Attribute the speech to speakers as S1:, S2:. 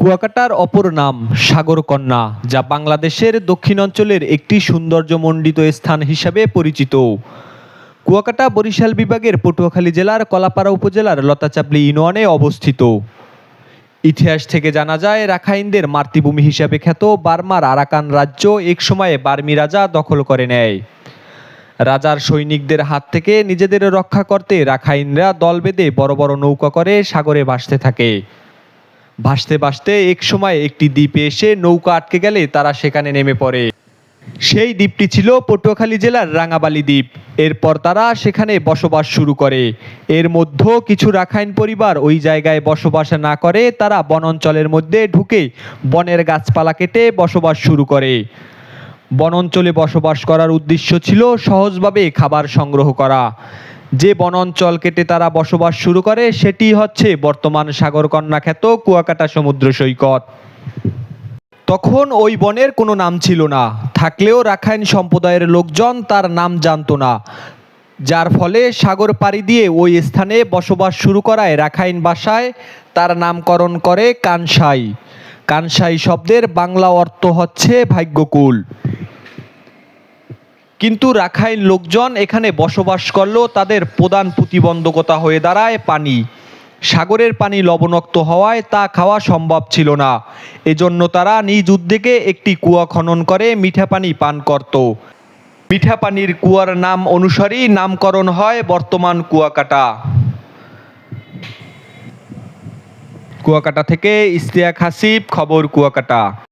S1: কুয়াকাটার অপর নাম সাগরকন্যা, যা বাংলাদেশের দক্ষিণাঞ্চলের একটি সৌন্দর্যমণ্ডিত স্থান হিসাবে পরিচিত। কুয়াকাটা বরিশাল বিভাগের পটুয়াখালী জেলার কলাপাড়া উপজেলার লতাচাপলি ইউনিয়নে অবস্থিত। ইতিহাস থেকে জানা যায়, রাখাইনদের মাতৃভূমি হিসাবে খ্যাত বার্মার আরাকান রাজ্য এক সময়ে বার্মি রাজা দখল করে নেয়। রাজার সৈনিকদের হাত থেকে নিজেদের রক্ষা করতে রাখাইনরা দল বেঁধে বড় বড় নৌকা করে সাগরে ভাসতে থাকে। ভাসতে ভাসতে এক সময় একটি দ্বীপে এসে নৌকা আটকে গেলে তারা সেখানে নেমে পড়ে। সেই দ্বীপটি ছিল পটুয়াখালী জেলার রাঙাবালি দ্বীপ। এরপর তারা সেখানে বসবাস শুরু করে। এর মধ্যে কিছু রাখাইন পরিবার ওই জায়গায় বসবাস না করে, তারা বনাঞ্চলের মধ্যে ঢুকে বনের গাছপালা কেটে বসবাস শুরু করে। বনাঞ্চলে বসবাস করার উদ্দেশ্য ছিল সহজভাবে খাবার সংগ্রহ করা। যে বনাঞ্চল কেটে তারা বসবাস শুরু করে, সেটি হচ্ছে বর্তমান সাগরকন্যা খ্যাত কুয়াকাটা সমুদ্র সৈকত। তখন ওই বনের কোনো নাম ছিল না। থাকলেও রাখাইন সম্প্রদায়ের লোকজন তার নাম জানতো না। যার ফলে সাগর পাড়ি দিয়ে ওই স্থানে বসবাস শুরু করায় রাখাইন ভাষায় তার নামকরণ করে কানসাই। কানসাই শব্দের বাংলা অর্থ হচ্ছে ভাগ্যকুল। কিন্তু রাখাইন লোকজন এখানে বসবাস করলেও তাদের প্রধান প্রতিবন্ধকতা হয়ে দাঁড়ায় পানি। সাগরের পানি লবণাক্ত হওয়ায় তা খাওয়া সম্ভব ছিল না। এজন্য তারা নিজ উদ্যোগে একটি কুয়া খনন করে মিঠা পানি পান করত। মিঠা পানির কুয়ার নাম অনুসারেই নামকরণ হয় বর্তমান কুয়াকাটা। কুয়াকাটা থেকে ইস্তিয়াক হাসিব, খবর কুয়াকাটা।